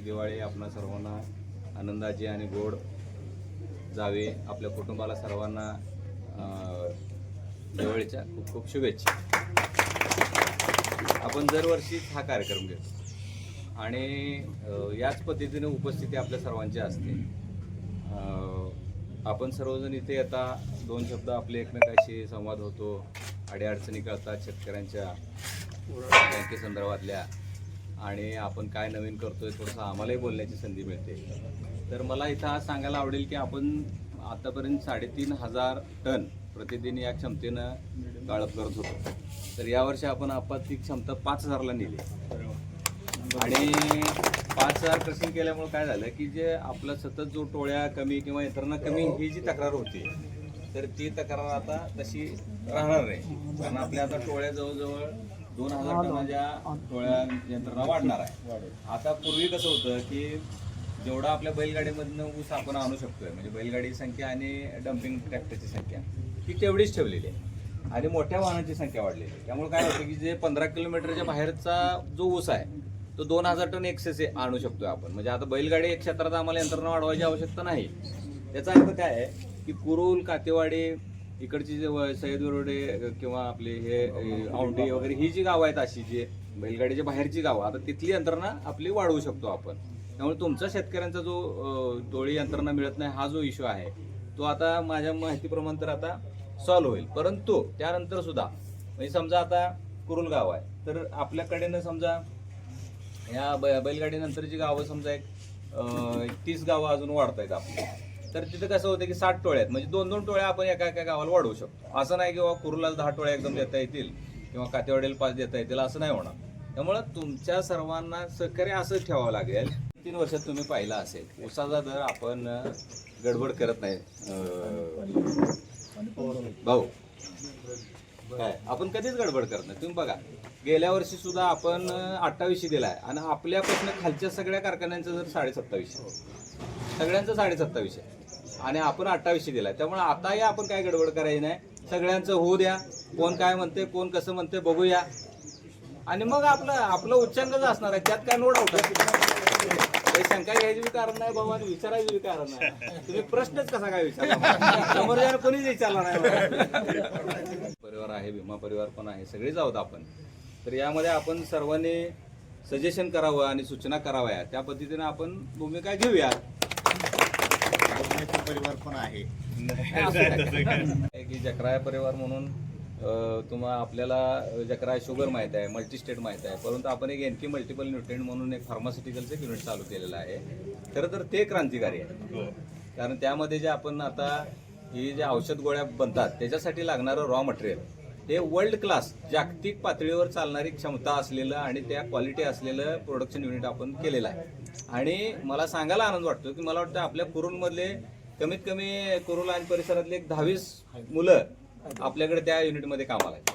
ही दिवाळी आपणा सर्वांना आनंदाची आणि गोड जावे आपल्या कुटुंबाला सर्वांना दिवाळीच्या खूप खूप शुभेच्छा. आपण दरवर्षीच हा कार्यक्रम घेतो. आणि याच पद्धतीने उपस्थिती आपल्या सर्वांची असते. आपण सर्वजण इथे येता दोन शब्द आपले एकमेकाशी संवाद होतो. अडीअडचणी कळतात शेतकऱ्यांच्या बँकेसंदर्भातल्या. आणि आपण काय नवीन करतोय थोडंसं आम्हालाही बोलण्याची संधी मिळते. तर मला इथं आज सांगायला आवडेल की आपण आतापर्यंत साडेतीन हजार टन प्रतिदिन या क्षमतेनं गाळप करत होतो. तर यावर्षी आपण आपण ती क्षमता पाच हजारला नेली. आणि पाच हजार क्रशिंग केल्यामुळे काय झालं की जे आपला सतत जो टोळ्या कमी किंवा इतरांना कमी ही जी तक्रार होती तर ती तक्रार आता तशी राहणार नाही. कारण आपल्या आता टोळ्या जवळजवळ दोन हजार टनाच्या टोळ्या यंत्रणा वाढणार आहे. आता पूर्वी कसं होतं की जेवढा आपल्या बैलगाडीमधनं ऊस आपण आणू शकतोय म्हणजे बैलगाडी संख्या आणि डम्पिंग ट्रॅक्टरची संख्या ही तेवढीच ठेवलेली आहे. आणि मोठ्या वाहनांची संख्या वाढलेली आहे. त्यामुळे काय होतं की जे पंधरा किलोमीटरच्या बाहेरचा जो ऊस आहे तो दोन हजार टन एक्सेस आणू शकतोय आपण. म्हणजे आता बैलगाडी एक क्षेत्रात आम्हाला यंत्रणा वाढवायची आवश्यकता नाही. त्याचा अर्थ काय आहे की कुरुल कातेवाडी इकडची जे व- रोडे किंवा आपले हे अ, वगैरे ही जी गावं आहेत अशी जी बैलगाडीच्या बाहेरची गावं आता तिथली यंत्रणा आपली वाढवू शकतो आपण. त्यामुळे तुमचा शेतकऱ्यांचा जो अ, टोळी यंत्रणा मिळत नाही हा जो इश्यू आहे तो आता माझ्या माहितीप्रमाणे तर आता सॉल्व्ह होईल. परंतु त्यानंतर सुद्धा म्हणजे समजा आता कुरुल गाव आहे तर आपल्याकडेनं समजा या बै- बैलगाडीनंतरची गावं समजा एक अं, एक तीस गावं अजून वाढत आहेत आपली. तर तिथं कसं होतं की साठ टोळ्या आहेत. म्हणजे दोन दोन टोळ्या आपण एका एका गावाला वाढवू शकतो. असं नाही की कुरुला दहा टोळ्या एकदम देता येतील किंवा कातेवाडीला पाच देता येतील असं नाही होणार. त्यामुळं तुमच्या सर्वांना सहकार्य असं ठेवावं लागेल. तीन वर्षात तुम्ही पाहिला असेल उसाचा दर आपण गडबड करत नाही. भाऊ काय? आपण कधीच गडबड करत नाही. तुम्ही बघा गेल्या वर्षी सुद्धा आपण अठ्ठावीसशे दिलाय आणि आपल्यापासून खालच्या सगळ्या कारखान्यांचं जर साडे सत्तावीसशे सगळ्यांचं साडे सत्तावीसशे आणि आपण अठ्ठावीसशे दिला त्यामुळे आताही आपण काय गडबड करायची नाही. सगळ्यांचं होऊ द्या. कोण काय म्हणते कोण कसं म्हणते बघूया. आणि मग आपलं आपलं उच्चांकच असणार आहे. त्यात काय नो डाऊट काही शंका घ्यायची बी कारण नाही बाबा आणि बी कारण नाही. तुम्ही प्रश्नच कसा काय विचारला समोर कोणीच विचारला नाही परिवार आहे भीमा परिवार पण आहे. सगळेच आहोत आपण. तर यामध्ये आपण सर्वांनी सजेशन करावं आणि सूचना कराव्या. त्या पद्धतीने आपण भूमिका घेऊया परिवार पण आहे. की जकराय परिवार म्हणून तुम्हा आपल्याला जकराय शुगर माहीत आहे मल्टी स्टेट माहीत आहे. परंतु आपण एक एनकी मल्टिपल न्यूट्रिएंट म्हणून एक फार्मास्युटिकलचं एक युनिट चालू केलेलं आहे. खरं तर ते क्रांतिकारी आहे. कारण त्यामध्ये जे आपण आता ही जे औषध गोळ्या बनतात त्याच्यासाठी लागणारं रॉ मटेरियल हे वर्ल्ड क्लास जागतिक पातळीवर चालणारी क्षमता असलेलं आणि त्या क्वालिटी असलेलं प्रोडक्शन युनिट आपण केलेलं आहे. आणि मला सांगायला आनंद वाटतो की मला वाटतं आपल्या कुरुलमधले कमीत कमी कुरुल आणि परिसरातले एक दहावीस मुलं आपल्याकडे त्या युनिटमध्ये कामाला आहेत.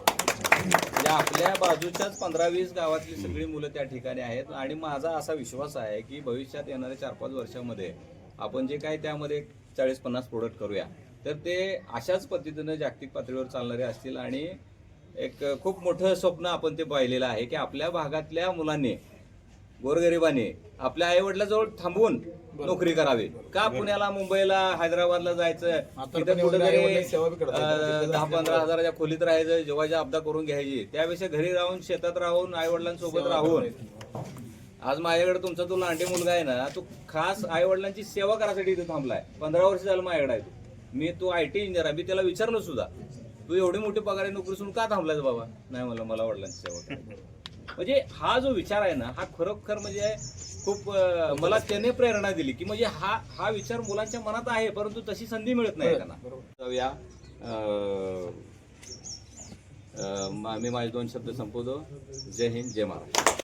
म्हणजे आपल्या बाजूच्याच पंधरा वीस गावातली सगळी मुलं त्या ठिकाणी आहेत आणि माझा असा विश्वास आहे की भविष्यात येणाऱ्या चार पाच वर्षामध्ये आपण जे काय त्यामध्ये चाळीस पन्नास प्रोडक्ट करूया तर ते अशाच पद्धतीनं जागतिक पातळीवर चालणारे असतील आणि एक खूप मोठं स्वप्न आपण ते पाहिलेलं आहे की आपल्या भागातल्या मुलांनी गोरगरिबाने आपल्या आई वडिलाजवळ थांबवून नोकरी करावी. का पुण्याला मुंबईला हैदराबादला जायचं? तिथं कुठेतरी दहा पंधरा हजाराच्या खोलीत राहायचं जेव्हाच्या अपदा करून घ्यायची. त्यापेक्षा घरी राहून शेतात राहून आई वडिलांसोबत राहून. आज माझ्याकडे तुमचा तो लांडे मुलगा आहे ना तो खास आई वडिलांची सेवा करायसाठी इथे थांबलाय. पंधरा वर्ष झालं माझ्याकडे आहे तो. मी तो आय टी इंजिनियर आहे मी त्याला विचारलं सुद्धा. तू एवढी मोठी पगारी नोकरी सोडून का थांबलायस बाबा? नाही मला मला वडिलांची सेवा करायची. म्हणजे हा जो विचार आहे ना हा खरोखर म्हणजे खूप मला त्याने प्रेरणा दिली की म्हणजे हा हा विचार मुलांच्या मनात आहे परंतु तशी संधी मिळत नाही त्यांना. मी माझे दोन शब्द संपवतो. जय हिंद जय महाराष्ट्र.